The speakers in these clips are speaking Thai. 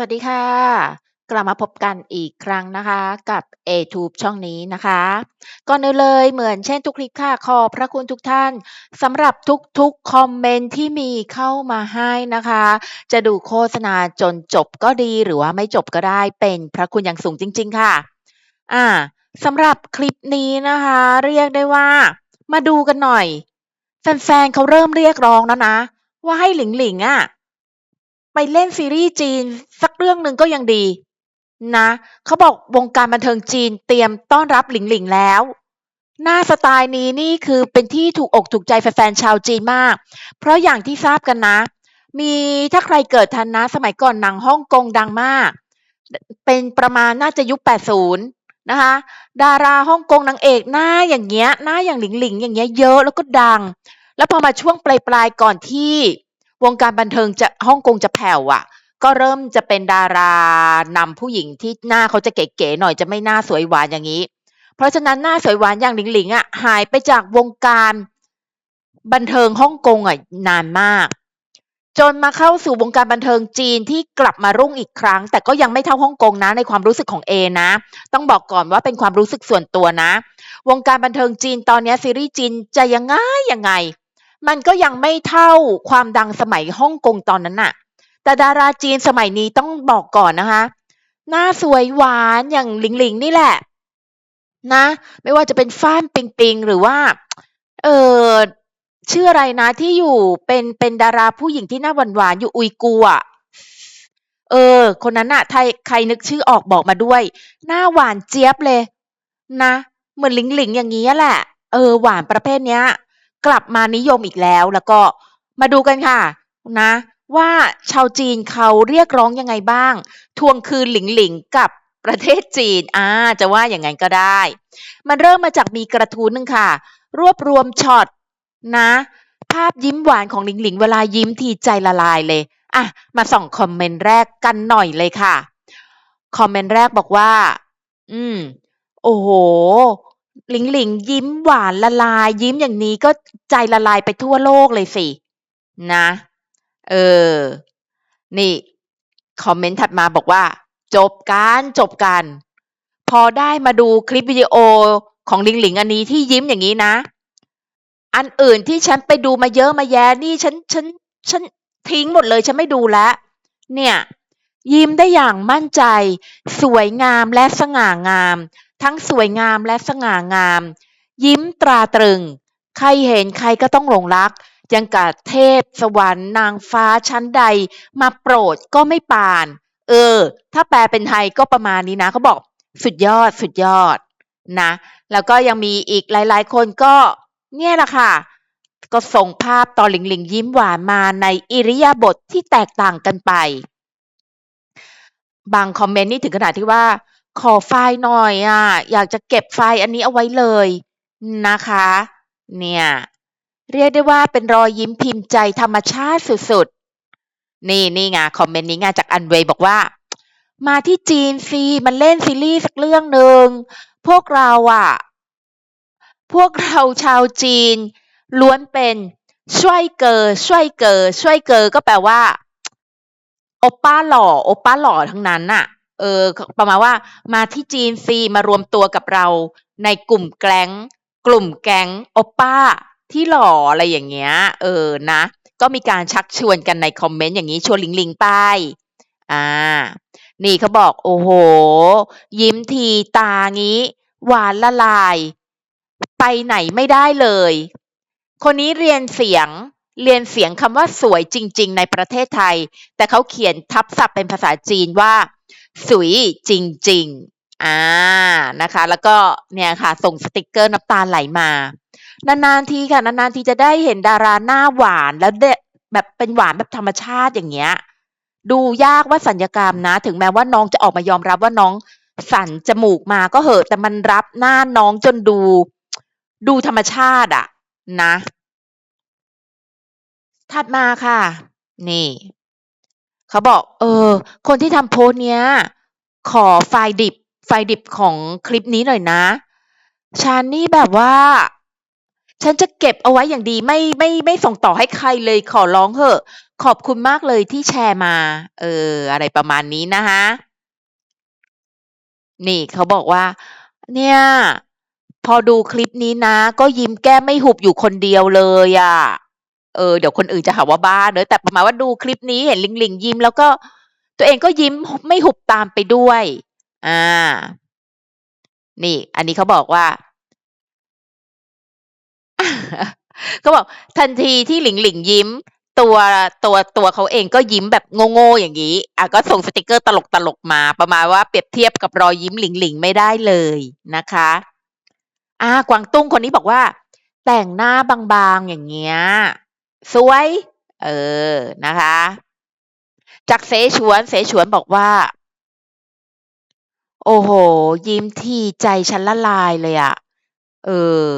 วัสดีค่ะ กลับมาพบกันอีกครั้งนะคะกับ ATube ช่องนี้นะคะ ก่อนอื่นเลยเหมือนเช่นทุกคลิปค่ะขอบพระคุณทุกท่านสำหรับทุกๆคอมเมนต์ที่มีเข้ามาให้นะคะ จะดูโฆษณาจนจบก็ดีหรือว่าไม่จบก็ได้เป็นพระคุณอย่างสูงจริง ๆ ค่ะ อ่าสำหรับคลิปนี้นะคะ เรียกได้ว่า มาดูกันหน่อยแฟนๆเขาเริ่มเรียกร้องแล้วนะ ว่าให้หลิงหลิงอะ ไปเล่นซีรีส์จีน สักเรื่องหนึ่งก็ยังดี นะเขาบอกวงการบันเทิงจีนเตรียมต้อนรับหลิงหลิงแล้ว หน้าสไตล์นี้นี่คือเป็นที่ถูกอกถูกใจแฟนๆชาวจีนมาก เพราะอย่างที่ทราบกันนะ มีถ้าใครเกิดทันนะ สมัยก่อนหนังฮ่องกงดังมาก เป็นประมาณน่าจะยุค 80นะคะดาราฮ่องกงนางเอกหน้าอย่างเงี้ยหน้าอย่างหลิงหลิงอย่างเงี้ยเยอะแล้วก็ดัง แล้วพอมาช่วงปลายๆก่อนที่ วงการบันเทิงจะฮ่องกงจะแผ่วอะก็เริ่มจะเป็นดารานำผู้หญิงที่หน้าเขาจะเก๋ๆหน่อยจะไม่หน้าสวยหวานอย่างนี้ เพราะฉะนั้นหน้าสวยหวานอย่างหลิงหลิงอะหายไปจากวงการบันเทิงฮ่องกงอะนานมาก จนมาเข้าสู่วงการบันเทิงจีนที่กลับมารุ่งอีกครั้ง แต่ก็ยังไม่เท่าฮ่องกงนะในความรู้สึกของเอนะ ต้องบอกก่อนว่าเป็นความรู้สึกส่วนตัวนะ วงการบันเทิงจีนตอนนี้ซีรีส์จีนจะยังไงยังไง มันก็ยังไม่เท่าความดังสมัยฮ่องกงตอนนั้นน่ะ แต่ดาราจีนสมัยนี้ต้องบอกก่อนนะคะ หน้าสวยหวานอย่างหลิงหลิงนี่แหละ นะ ไม่ว่าจะเป็นฟ้านปิงปิงหรือว่า เออชื่ออะไรนะที่อยู่เป็นเป็นดาราผู้หญิงที่หน้าหวานหวานอยู่อุยกูอะเออ คนนั้นน่ะใครใครนึกชื่อออกบอกมาด้วย หน้าหวานเจี๊ยบเลย นะ เหมือนหลิงหลิงอย่างนี้แหละ เออ หวานประเภทเนี้ย กลับมานิยมอีกแล้ว แล้วก็มาดูกันค่ะนะว่าชาวจีนเขาเรียกร้องยังไงบ้าง ทวงคืนหลิงหลิงกับประเทศจีนอ่าจะว่าอย่างไงก็ได้ มันเริ่มมาจากมีกระทู้นึงค่ะ รวบรวมช็อตนะ ภาพยิ้มหวานของหลิงหลิงเวลายิ้มทีใจละลายเลยอะมาส่องคอมเมนต์แรกกันหน่อยเลยค่ะ คอมเมนต์แรกบอกว่า อืม โอ้โห หลิงหลิงยิ้มหวานละลาย ยิ้มอย่างนี้ก็ใจละลายไปทั่วโลกเลยสิ นะ เออ นี่ คอมเมนต์ถัดมาบอกว่า จบกันจบกัน พอได้มาดูคลิปวิดีโอของหลิงหลิงอันนี้ที่ยิ้มอย่างนี้นะ อันอื่นที่ฉันไปดูมาเยอะมาแยะนี่ฉันฉันฉันทิ้งหมดเลยฉันไม่ดูแล้วเนี่ย ยิ้มได้อย่างมั่นใจ สวยงามและสง่างาม ทั้งสวยงามและสง่างาม ยิ้มตราตรึง ใครเห็นใครก็ต้องหลงรัก ยังกับเทพสวรรค์นางฟ้าชั้นใด มาโปรดก็ไม่ปาน เออ ถ้าแปลเป็นไทยก็ประมาณนี้นะเขาบอกสุดยอดสุดยอดนะ แล้วก็ยังมีอีกหลาย ๆ คนก็ เนี่ยแหละค่ะ ก็ส่งภาพตอนหลิงหลิงยิ้มหวานมาในอิริยาบถทที่แตกต่างกันไป บางคอมเมนต์นี่ถึงขนาดที่ว่า ขอไฟล์หน่อยอะ อยากจะเก็บไฟล์อันนี้เอาไว้เลยนะคะ เนี่ย เรียกได้ว่าเป็นรอยยิ้มพิมพ์ใจธรรมชาติสุดๆ นี่นี่ไงคอมเมนต์นี้ไงจากอันเวย์บอกว่า มาที่จีนซีมันเล่นซีรีส์สักเรื่องหนึ่งพวกเราอะ พวกเราชาวจีน ล้วนเป็นช่วยเกอช่วยเกอช่วยเกอก็แปลว่าโอปป้าหล่อโอป้าหล่อทั้งนั้นน่ะ เออประมาณว่ามาที่จีนซีมารวมตัวกับเราในกลุ่มแก๊งกลุ่มแก๊งโอป้าที่หล่ออะไรอย่างเงี้ย เออนะ ก็มีการชักชวนกันในคอมเมนต์อย่างนี้ชวนลิงลิงไปอ่า นี่เขาบอก โอ้โห ยิ้มทีตางี้ หวานละลาย ไปไหนไม่ได้เลย คนนี้เรียนเสียงเรียนเสียงคำว่าสวยจริง ๆ ในประเทศไทย แต่เขาเขียนทับศัพท์เป็นภาษาจีนว่า สวยจริง ๆ อ่านะคะ แล้วก็เนี่ยค่ะ ส่งสติกเกอร์น้ำตาไหลมา นานๆทีค่ะ นานๆทีจะได้เห็นดาราหน้าหวานแล้วเดแบบเป็นหวานแบบธรรมชาติอย่างเงี้ย ดูยากว่าสัญญกรรมนะ ถึงแม้ว่าน้องจะออกมายอมรับว่าน้องสั่นจมูกมาก็เหอะ แต่มันรับหน้าน้องจนดู ดูธรรมชาติอะนะ ถัดมาค่ะ นี่ เขาบอก เออ คนที่ทำโพสเนี้ย ขอไฟล์ดิบ ไฟล์ดิบของคลิปนี้หน่อยนะฉันนี่แบบว่า ฉันจะเก็บเอาไว้อย่างดีไม่ไม่ไม่ส่งต่อให้ใครเลยขอร้องเถอะ ขอบคุณมากเลยที่แชร์มา เออ อะไรประมาณนี้นะคะนี่เขาบอกว่า เนี่ย พอดูคลิปนี้นะ ก็ยิ้มแก้มไม่หุบอยู่คนเดียวเลยอะ เออเดี๋ยวคนอื่นจะหาว่าบ้าเนาะแต่ประมาณว่าดูคลิปนี้เห็นหลิงยิ้ม แล้วก็ตัวเองก็ยิ้มไม่หุบตามไปด้วย อ่า นี่ อันนี้เขาบอกว่าเขาบอกทันทีที่หลิงๆยิ้ม ตัวตัวตัวเขาเองก็ยิ้มแบบโง่ๆอย่างงี้อาก็ส่งสติกเกอร์ตลกๆมา ประมาณว่าเปรียบเทียบกับรอยยิ้มหลิงๆไม่ได้เลยนะคะอ่ากวางตุ้งคนนี้บอกว่า แต่งหน้าบางๆอย่างเงี้ย สวย เออ นะคะ จากเสฉวน เสฉวนบอกว่า โอ้โฮยิ้มทีใจฉันละลายเลยอะเออ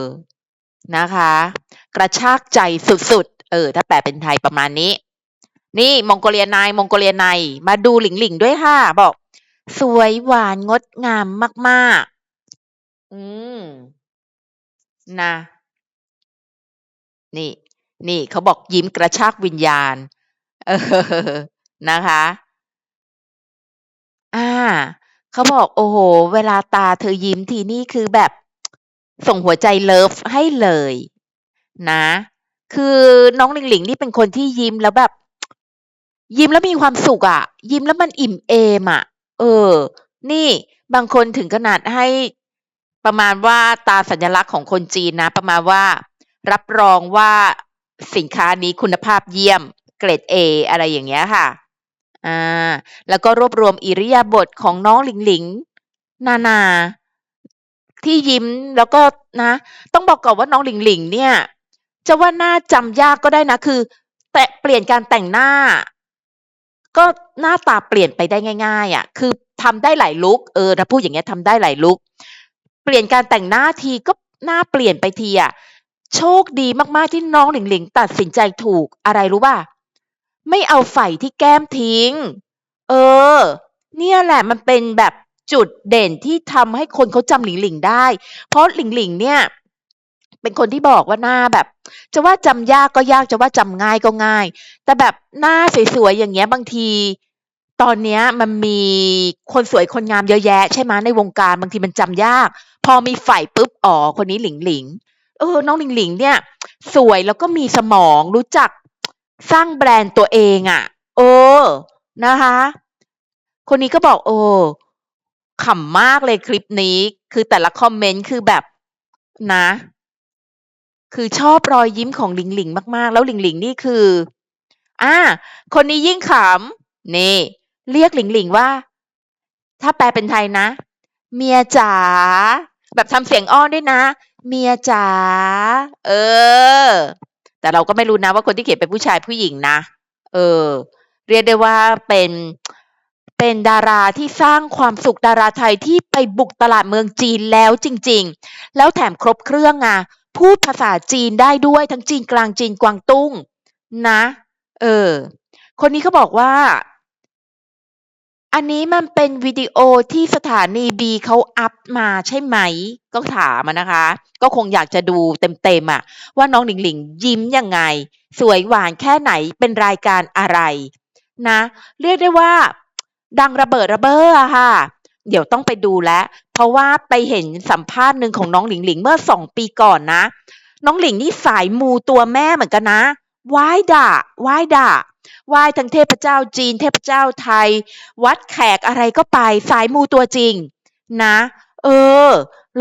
นะคะ กระชากใจสุดๆ เออ ถ้าแปลเป็นไทยประมาณนี้ นี่มองโกเลีย Night มองโกเลีย Night มาดูหลิงๆด้วยค่ะ บอก สวยหวานงดงามมากๆ อืมนะ นี่ นี่เขาบอกยิ้มกระชากวิญญาณ เออ นะคะ อ่า เขาบอก โอ้โฮเวลาตาเธอยิ้มทีนี่คือแบบส่งหัวใจเลิฟให้เลย นะ คือน้องหลิงๆนี่เป็นคนที่ยิ้มแล้วแบบ ยิ้มแล้วมีความสุขอะยิ้มแล้วมันอิ่มเอมอะเออ นี่บางคนถึงขนาดให้ประมาณว่าตาสัญลักษณ์ของคนจีนนะ ประมาณว่า รับรองว่า สินค้านี้คุณภาพเยี่ยม เกรดเออะไรอย่างเงี้ยค่ะอ่าแล้วก็รวบรวมอิริยาบถของน้องหลิงๆนานา ที่ยิ้มแล้วก็นะ ต้องบอกก่อนว่าน้องหลิงๆเนี่ย จะว่าหน้าจำยากก็ได้นะคือ แตะเปลี่ยนการแต่งหน้า ก็หน้าตาเปลี่ยนไปได้ง่าย ๆอะคือทำได้หลายลุกเออถ้าพูดอย่างเงี้ยทำได้หลายลุกเปลี่ยนการแต่งหน้าทีก็หน้าเปลี่ยนไปทีอะ โชคดีมากๆที่น้องหลิงๆตัดสินใจถูกอะไรรู้เปล่า?ไม่เอาไฝที่แก้มทิ้ง เออ เนี่ยแหละมันเป็นแบบจุดเด่นที่ทำให้คนเขาจำหลิงๆได้ เพราะหลิงๆเนี่ยเป็นคนที่บอกว่าหน้าแบบ จะว่าจำยากก็ยากจะว่าจำง่ายก็ง่าย แต่แบบหน้าสวยๆอย่างเงี้ยบางที ตอนเนี้ยมันมีคนสวยคนงามเยอะแยะ ใช่ไหมในวงการบางทีมันจำยาก พอมีไฝปุ๊บอ๋อคนนี้หลิงๆ เออ น้องหลิงๆเนี่ย สวยแล้วก็มีสมองรู้จักสร้างแบรนด์ตัวเองอะเออ นะคะ คนนี้ก็บอกเออขำมากเลยคลิปนี้ คือแต่ละคอมเมนต์คือแบบนะ คือชอบรอยยิ้มของหลิงๆมากๆ แล้วหลิงๆนี่คือ อ่า คนนี้ยิ่งขำนี่ เรียกหลิงๆว่า ถ้าแปลเป็นไทยนะ เมียจ๋าแบบทำเสียงอ้อนด้วยนะ เมียจ๋าเออ แต่เราก็ไม่รู้นะว่าคนที่เขียนเป็นผู้ชายผู้หญิงนะ เออ เรียกได้ว่าเป็นเป็นดาราที่สร้างความสุขดาราไทยที่ไปบุกตลาดเมืองจีนแล้วจริง ๆ แล้วแถมครบเครื่องอะพูดภาษาจีนได้ด้วยทั้งจีนกลางจีนกวางตุ้ง นะ เออ คนนี้เขาบอกว่า อันนี้มันเป็นวิดีโอที่สถานี B เขาอัปมาใช่ไหม?ก็ถามนะคะ ก็คงอยากจะดูเต็มๆอะว่าน้องหลิงๆยิ้มยังไง สวยหวานแค่ไหนเป็นรายการอะไร นะ เรียกได้ว่า ดังระเบิดระเบ้อค่ะ เดี๋ยวต้องไปดูแลเพราะว่าไปเห็นสัมภาษณ์หนึ่งของน้องหลิงๆเมื่อ2ปีก่อนนะ น้องหลิงนี่สายมูตัวแม่เหมือนกันนะไหว้ดะไหว้ายดะ ไหว้ทั้งเทพเจ้าจีน เทพเจ้าไทย วัดแขกอะไรก็ไป สายมูตัวจริง นะ เออ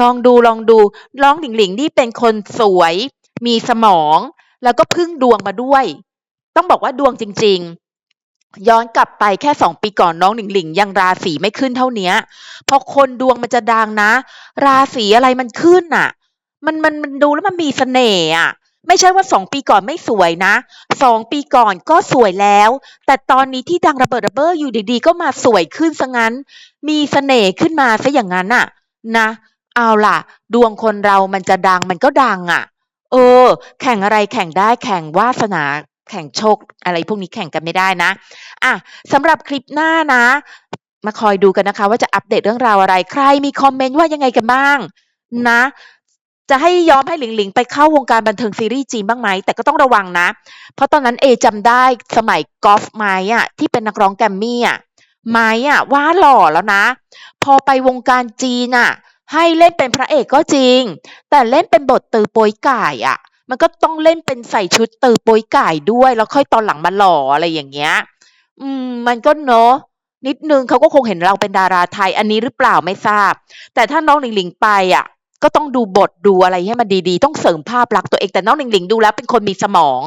ลองดูลองดูน้องหลิงๆนี่เป็นคนสวย มีสมอง แล้วก็พึ่งดวงมาด้วย ต้องบอกว่าดวงจริง ๆ ย้อนกลับไปแค่2ปีก่อนน้องหลิงๆยังราศีไม่ขึ้นเท่าเนี้ยพอคนดวงมันจะดังนะ ราศีอะไรมันขึ้นน่ะ มันมันมันดูแล้วมันมีเสน่ห์อะ ไม่ใช่ว่า2ปีก่อนไม่สวยนะ2ปีก่อนก็สวยแล้ว แต่ตอนนี้ที่ดังระเบิดระเบ้ออยู่ดีๆ ก็มาสวยขึ้นเสียงั้น มีเสน่ห์ขึ้นมาเสียอย่างงั้นน่ะ นะ เอาล่ะ ดวงคนเรามันจะดังมันก็ดังอะเออ แข่งอะไรแข่งได้แข่งวาสนาแข่งโชคอะไรพวกนี้แข่งกันไม่ได้นะ อะสำหรับคลิปหน้านะ มาคอยดูกันนะคะ ว่าจะอัปเดตเรื่องราวอะไร ใครมีคอมเมนต์ว่ายังไงกันบ้าง นะ จะให้ยอมให้หลิงหลิงไปเข้าวงการบันเทิงซีรีส์จีนบ้างไหม แต่ก็ต้องระวังนะ เพราะตอนนั้นเอจำได้สมัยกอล์ฟไม้อะที่เป็นนักร้องแกรมมี่อะไม้อะว่าหล่อแล้วนะ พอไปวงการจีนอะให้เล่นเป็นพระเอกก็จริง แต่เล่นเป็นบทตือโปยก่ายอะมันก็ต้องเล่นเป็นใส่ชุดตือโปยก่ายด้วย แล้วค่อยตอนหลังมาหล่ออะไรอย่างเงี้ย อืม มันก็เนาะนิดนึงเขาก็คงเห็นเราเป็นดาราไทยอันนี้หรือเปล่าไม่ทราบ แต่ถ้าน้องหลิงหลิงไปอะ ก็ต้องดูบทดูอะไรให้มันดีๆ ต้องเสริมภาพลักษณ์ตัวเองแต่น้องหลิงหลิงดูแล้วเป็นคนมีสมอง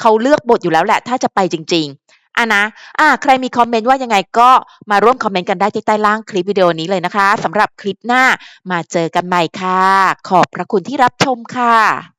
เขาเลือกบทอยู่แล้วแหละ ถ้าจะไปจริง ๆอะนะอะใครมีคอมเมนต์ว่ายังไงก็มาร่วมคอมเมนต์กันได้ที่ใต้ล่างคลิปวิดีโอนี้เลยนะคะสำหรับคลิปหน้ามาเจอกันใหม่ค่ะ ขอบพระคุณที่รับชมค่ะ